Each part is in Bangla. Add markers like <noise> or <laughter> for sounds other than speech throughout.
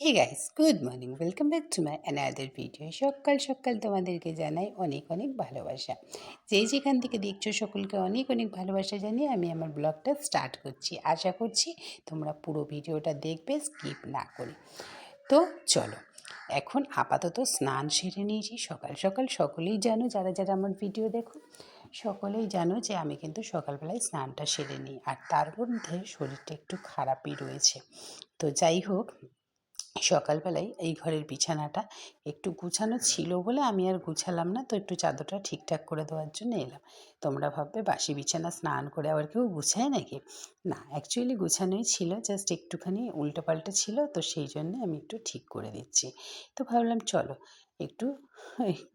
Hey guys good morning welcome back to my another video সকাল সকাল তোমাদেরকে জানাই অনেক অনেক ভালোবাসা। যেই যেখান থেকে দেখছ সকলকে অনেক অনেক ভালোবাসা জানিয়ে আমি আমার ব্লগটা স্টার্ট করছি। আশা করছি তোমরা পুরো ভিডিওটা দেখবে, স্কিপ না করে। তো চলো, এখন আপাতত স্নান সেরে নিয়েছি। সকাল সকাল সকলেই জানো, যারা যারা আমার ভিডিও দেখো, সকলেই জানো যে আমি কিন্তু সকালবেলায় স্নানটা সেরে নিই। আর তার মধ্যে শরীরটা একটু খারাপই রয়েছে। তো যাই হোক সকালবেলায় এই ঘরের বিছানাটা একটু গুছানো ছিল বলে আমি আর গুছালাম না। তো একটু চাদরটা ঠিকঠাক করে দেওয়ার জন্য এলাম। তোমরা ভাববে, বাসি বিছানা স্নান করে আবার কেউ গুছায় নাকি? না অ্যাকচুয়ালি গুছানোই ছিল জাস্ট একটুখানি উল্টোপাল্টা ছিল, তো সেই জন্য আমি একটু ঠিক করে দিচ্ছি। তো ভাবলাম, চলো, একটু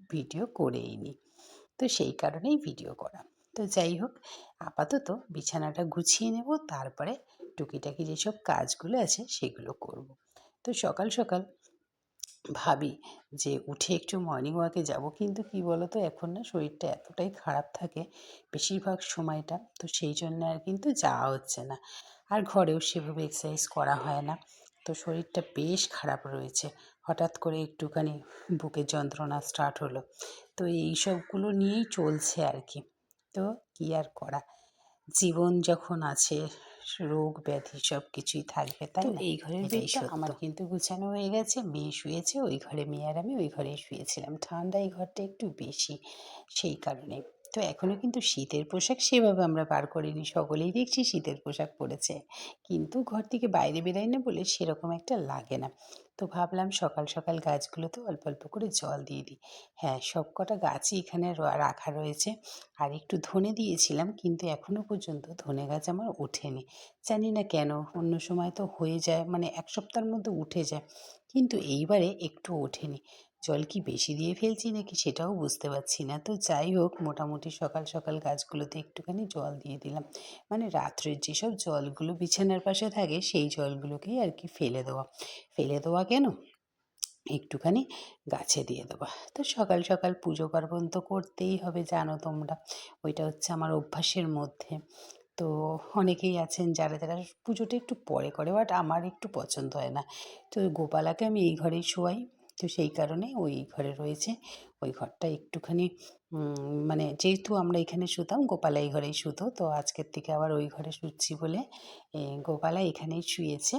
ভিডিও করেই নিই তো সেই কারণেই ভিডিও করা। তো যাই হোক, আপাতত বিছানাটা গুছিয়ে নেব, তারপরে টুকিটাকি যেসব কাজগুলো আছে, সেগুলো করব। তো সকাল সকাল ভাবি যে উঠে একটু মর্নিং ওয়াকে যাব। কিন্তু কি বলো তো এখন না শরীরটা এতটাই খারাপ থাকে বেশিরভাগ সময়টা, তো সেই জন্য আর কিন্তু যাওয়া হচ্ছে না। আর ঘরেও সেভাবে এক্সারসাইজ করা হয় না। তো শরীরটা বেশ খারাপ রয়েছে। হঠাৎ করে একটুখানি বুকের যন্ত্রণা স্টার্ট হলো। তো এই সবগুলো নিয়েই চলছে আর কি। তো কী আর করা? জীবন যখন আছে রোগ ব্যাধি সব কিছুই থাকবে তাই না? এই ঘরের বেডটা আমার কিন্তু গুছানো হয়ে গেছে মেয়ে শুয়েছে ওই ঘরে মেয়ে আর আমি ওই ঘরে শুয়েছিলাম। ঠান্ডা এই ঘরটা একটু বেশি সেই কারণে। তো এখনও কিন্তু শীতের পোশাক সেভাবে আমরা বার করিনি সকলেই দেখছি শীতের পোশাক পরেছে। কিন্তু ঘর থেকে বাইরে বেরোয় না বলে সেরকম একটা লাগে না। তো ভাবলাম সকাল সকাল গাছগুলোতে অল্প অল্প করে জল দিয়ে দিই। হ্যাঁ সব কটা গাছই এখানে রাখা রয়েছে। আর একটু ধনে দিয়েছিলাম, কিন্তু এখনও পর্যন্ত ধনে গাছ আমার ওঠেনি। জানি না কেন, অন্য সময় তো হয়ে যায় মানে এক সপ্তাহের মধ্যে উঠে যায়। কিন্তু এইবারে একটু ওঠেনি। জল কি বেশি দিয়ে ফেলছি নাকি সেটাও বুঝতে পারছি না। তো যাই হোক, মোটামুটি সকাল সকাল গাছগুলোতে একটুখানি জল দিয়ে দিলাম। মানে রাত্রের যেসব জলগুলো বিছানার পাশে থাকে, সেই জলগুলোকেই আর কি ফেলে দেওয়া। ফেলে দেওয়া কেন? একটুখানি গাছে দিয়ে দেওয়া। তো সকাল সকাল পুজো পার্বণ তো করতেই হবে, জানো তোমরা। ওইটা হচ্ছে আমার অভ্যাসের মধ্যে। তো অনেকেই আছেন যারা যারা পুজোটা একটু পরে করে, বাট আমার একটু পছন্দ হয় না। তো গোপালাকে আমি এই ঘরেই শোয়াই। তো সেই কারণে ওই ঘরে রয়েছে। ওই ঘরটা একটুখানি মানে যেহেতু আমরা এখানে শুতাম, গোপালা এই ঘরেই শুতো, তো আজকের থেকে আবার ওই ঘরে শুচ্ছি বলে গোপালা এখানেই শুয়েছে।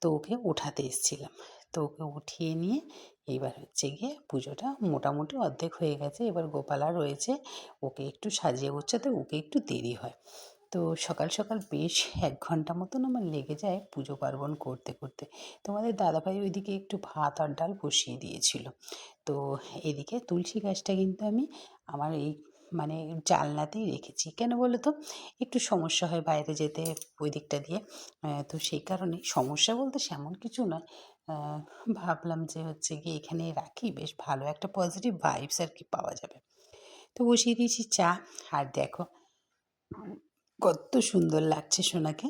তো ওকে উঠাতে এসেছিলাম। তো ওকে উঠিয়ে নিয়ে এইবার হচ্ছে গিয়ে পুজোটা মোটামুটি অর্ধেক হয়ে গেছে। এবার গোপালা রয়েছে, ওকে একটু সাজিয়ে উঠছে তো ওকে একটু দেরি হয়। তো সকাল সকাল বেশ এক ঘণ্টা মতন আমার লেগে যায় পুজো পার্বণ করতে করতে। তোমাদের দাদাভাই ওইদিকে একটু ভাত আর ডাল বসিয়ে দিয়েছিল। তো এদিকে তুলসী গাছটা কিন্তু আমি আমার এই মানে জানলাতেই রেখেছি। কেন বলো তো? একটু সমস্যা হয় বাইরে যেতে ওই দিকটা দিয়ে তো সেই কারণে সমস্যা বলতে সেমন কিছু নয়। ভাবলাম যে হচ্ছে গিয়ে এখানে রাখি, বেশ ভালো একটা পজিটিভ ভাইবস আর কি পাওয়া যাবে। তো বসিয়ে দিয়েছি চা। আর দেখো কত সুন্দর লাগছে সোনাকে।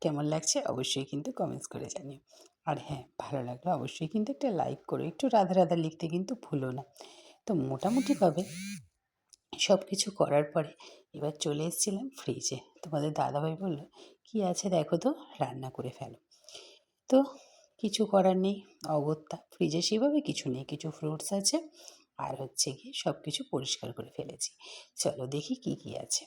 কেমন লাগছে অবশ্যই কিন্তু কমেন্টস করে জানিও। আর হ্যাঁ ভালো লাগল অবশ্যই কিন্তু একটা লাইক করো। একটু রাধা রাধা লিখতে কিন্তু ভুলো না। তো মোটামুটিভাবে সব কিছু করার পরে এবার চলে এসেছিলাম ফ্রিজে তোমাদের দাদাভাই বলল, কি আছে দেখো তো, রান্না করে ফেলো। তো কিছু করার নেই, অগত্যা। ফ্রিজে সেভাবে কিছু নেই, কিছু ফ্রুটস আছে। আর হচ্ছে গিয়ে সব কিছু পরিষ্কার করে ফেলেছি। চলো দেখি কি কি আছে।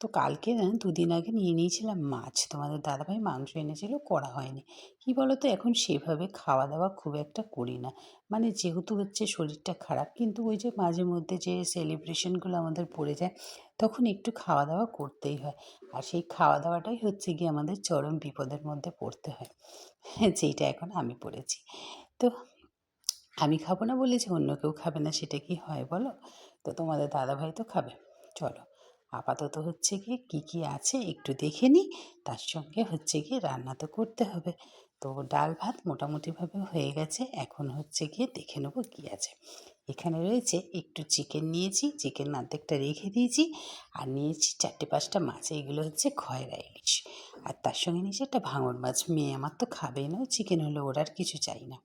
তো কালকে দুদিন আগে নিয়ে নিয়েছিলাম মাছ। তোমাদের দাদাভাই মাংস এনেছিল, করা হয়নি। কি বলো তো এখন সেভাবে খাওয়া দাওয়া খুব একটা করি না। মানে যেহেতু হচ্ছে শরীরটা খারাপ, কিন্তু ওই যে মাঝে মধ্যে যে সেলিব্রেশনগুলো আমাদের পড়ে যায়, তখন একটু খাওয়া দাওয়া করতেই হয়। আর সেই খাওয়া দাওয়াটাই হচ্ছে গিয়ে আমাদের চরম বিপদের মধ্যে পড়তে হয়। <laughs> যেইটা এখন আমি পড়েছি। তো আমি খাব না বলে যে অন্য কেউ খাবে না, সেটা কি হয় বলো? তো তোমাদের দাদাভাই তো খাবে। চলো। আপাতত হচ্ছে গিয়ে কী কী আছে একটু দেখে নিই। তার সঙ্গে হচ্ছে গিয়ে রান্না তো করতে হবে। তো ডাল ভাত মোটামুটিভাবে হয়ে গেছে। এখন হচ্ছে গিয়ে দেখে নেব কী আছে। এখানে রয়েছে একটু চিকেন নিয়েছি। চিকেন অর্ধেকটা রেখে দিয়েছি। আর নিয়েছি চারটে পাঁচটা মাছ। এইগুলো হচ্ছে খয়রা ইলিশ। আর তার সঙ্গে নিয়েছি একটা ভাঙর মাছ। মেয়ে আমার তো খাবেই না। চিকেন হলে ওর আর কিছু চাই না।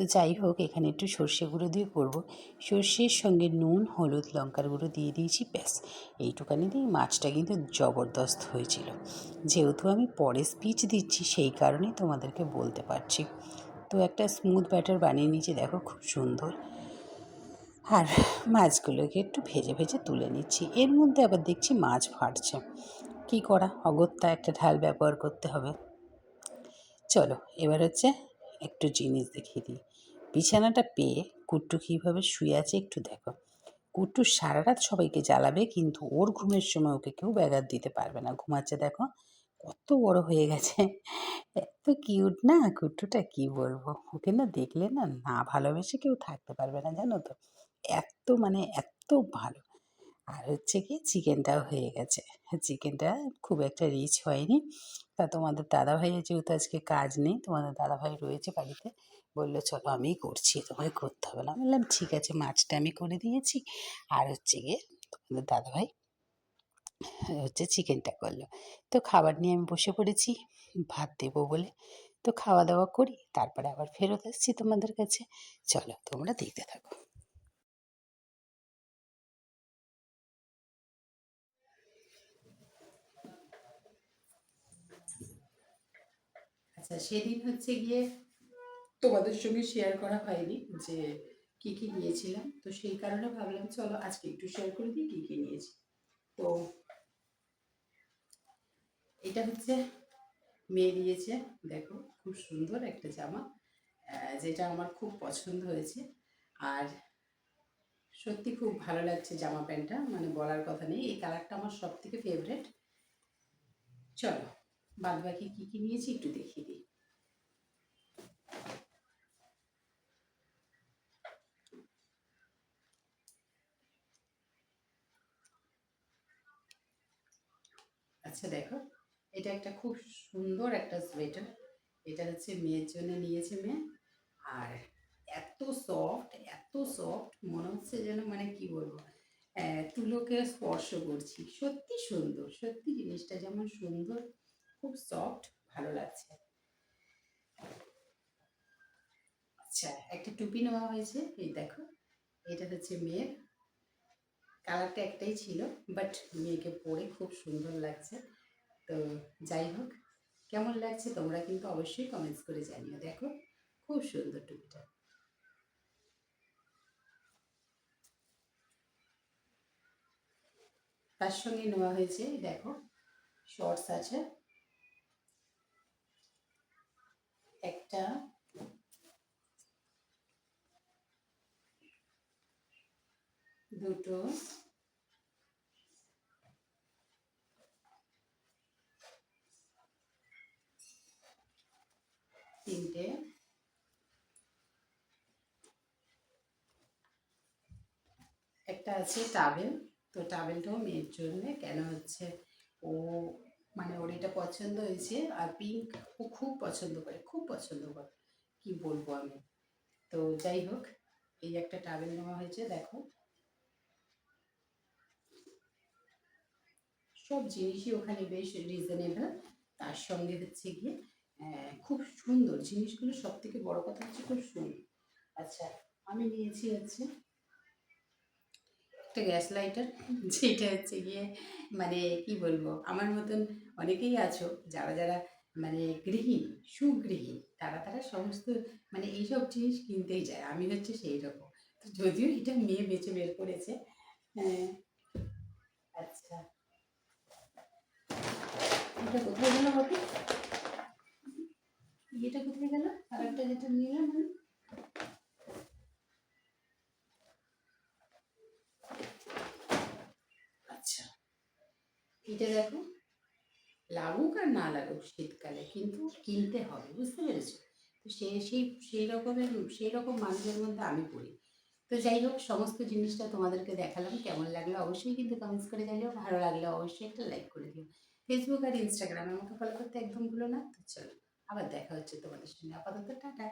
তো যাই হোক, এখানে একটু সর্ষে গুঁড়ো দিয়ে করব। সর্ষের সঙ্গে নুন, হলুদ, লঙ্কার গুঁড়ো দিয়ে দিয়েছি, ব্যাস। এইটুকানি দিয়ে মাছটা কিন্তু জবরদস্ত হয়েছিল। যেহেতু আমি পরে স্পিচ দিচ্ছি, সেই কারণেই তোমাদেরকে বলতে পারছি। তো একটা স্মুথ ব্যাটার বানিয়ে নিয়েছি, দেখো খুব সুন্দর। আর মাছগুলোকে একটু ভেজে ভেজে তুলে নিচ্ছি। এর মধ্যে আবার দেখছি মাছ ফাটছে। কী করা? অগত্যা একটা ঢাল ব্যবহার করতে হবে। চলো, এবার হচ্ছে একটু জিনিস দেখিয়ে দিই। বিছানাটা পেয়ে কুট্টু কীভাবে শুয়ে আছে একটু দেখো। কুট্টু সারা রাত সবাইকে জ্বালাবে, কিন্তু ওর ঘুমের সময় ওকে কেউ ব্যাঘাত দিতে পারবে না। ঘুমাচ্ছে দেখো, কত বড় হয়ে গেছে। এত কিউট না কুট্টুটা, কি বলব? ওকে না দেখলে না না ভালোবেসে কেউ থাকতে পারবে না, জানো তো? এত মানে এত ভালো। আর হচ্ছে কি চিকেনটাও হয়ে গেছে। চিকেনটা খুব একটা রিচ হয়নি। তা তোমাদের দাদাভাইয়ের যেহেতু আজকে কাজ নেই, তোমাদের দাদাভাই রয়েছে বাড়িতে, বলল, চলো আমিই করছি তোমায় করতে হবে। না বললাম, ঠিক আছে, মাছটা আমি করে দিয়েছি। আর হচ্ছে গিয়ে তোমাদের দাদাভাই হচ্ছে চিকেনটা করল। তো খাবার নিয়ে আমি বসে পড়েছি, ভাত দেবো বলে। তো খাওয়া দাওয়া করি, তারপরে আবার ফেরত আসছি তোমাদের কাছে। চলো, তোমরা দেখতে থাকো। আচ্ছা সেদিন হচ্ছে গিয়ে তোমাদের সঙ্গে শেয়ার করা হয়নি যে কি কি নিয়েছিলাম। তো সেই কারণে ভাবলাম, চলো আজকে একটু শেয়ার করে দিই কী কী নিয়েছি। তো এটা হচ্ছে, মেয়ে দিয়েছে, দেখো, খুব সুন্দর একটা জামা যেটা আমার খুব পছন্দ হয়েছে। আর সত্যি খুব ভালো লাগছে জামা প্যান্টটা মানে বলার কথা নেই। এই কালারটা আমার সব থেকে ফেভারেট চলো। বাদ বাকি কী কী নিয়েছি একটু দেখিয়ে দিই। আচ্ছা দেখো, এটা একটা খুব সুন্দর একটা সোয়েটার। এটা হচ্ছে মেয়ের জন্য নিয়েছে মেয়ে। আর এত সফট এত সফট মনে হচ্ছে যেন মানে কি বলব তুলোকে স্পর্শ করছি। সত্যি সুন্দর, সত্যি জিনিসটা যেমন সুন্দর খুব সফট ভালো লাগছে। আচ্ছা একটা টুপি নেওয়া হয়েছে, এই দেখো, এটা হচ্ছে মেয়ের। কালারটা একটাই ছিল বাট মেয়েকে পরে খুব সুন্দর লাগছে। তো যাই হোক, কেমন লাগছে তোমরা কিন্তু অবশ্যই কমেন্টস করে জানিও, দেখো, খুব সুন্দর টুপিটা। তার সঙ্গে নেওয়া হয়েছে, দেখো শর্টস আছে। একটা। দুটো। তিনটে। একটা আছে টাবেল। তো টাবেলটাও মেয়ের জন্য। কেন হচ্ছে ও মানে ওর এটা পছন্দ হয়েছে আর পিঙ্ক ও খুব পছন্দ করে, খুব পছন্দ করে। কি বলব আমি? তো যাই হোক, এই একটা টাবেল নেওয়া হয়েছে, দেখো। সব জিনিসই ওখানে বেশ রিজনেবল তার সঙ্গে হচ্ছে গিয়ে খুব সুন্দর। জিনিসগুলো সব থেকে বড় কথা হচ্ছে খুব সুন্দর। আচ্ছা আমি নিয়েছি হচ্ছে একটা গ্যাস লাইটার যেটা হচ্ছে গিয়ে মানে কি বলব আমার মতন অনেকেই আছো যারা যারা মানে গৃহিণী সুগৃহিণী তারা তারা সমস্ত মানে এইসব জিনিস কিনতেই যায়। আমি হচ্ছে সেই রকম। তো যদিও এটা মেয়ে বেছে বের করেছে হ্যাঁ। আচ্ছা। এটা কোথায় গেল বাপি এটা কোথায় গেল? আর একটা যেটা নিলাম আমি আচ্ছা এটা দেখো। লাগুক আর না লাগুক শীতকালে, কিন্তু কিনতে হবে, বুঝতে পেরেছ? তো সে, সেই সেই রকমের, সেই রকম মানুষের মধ্যে আমি পড়ি। তো যাই হোক, সমস্ত জিনিসটা তোমাদেরকে দেখালাম, কেমন লাগল অবশ্যই কিন্তু কমেন্টস করে জানিও, ভালো লাগলে অবশ্যই একটা লাইক করে দিও। ফেসবুক আর ইনস্টাগ্রামে আমাকে ফলো করতে একদম ভুলো না, তো চলো আবার দেখা হচ্ছে তোমাদের সঙ্গে। আপাতত টাটা।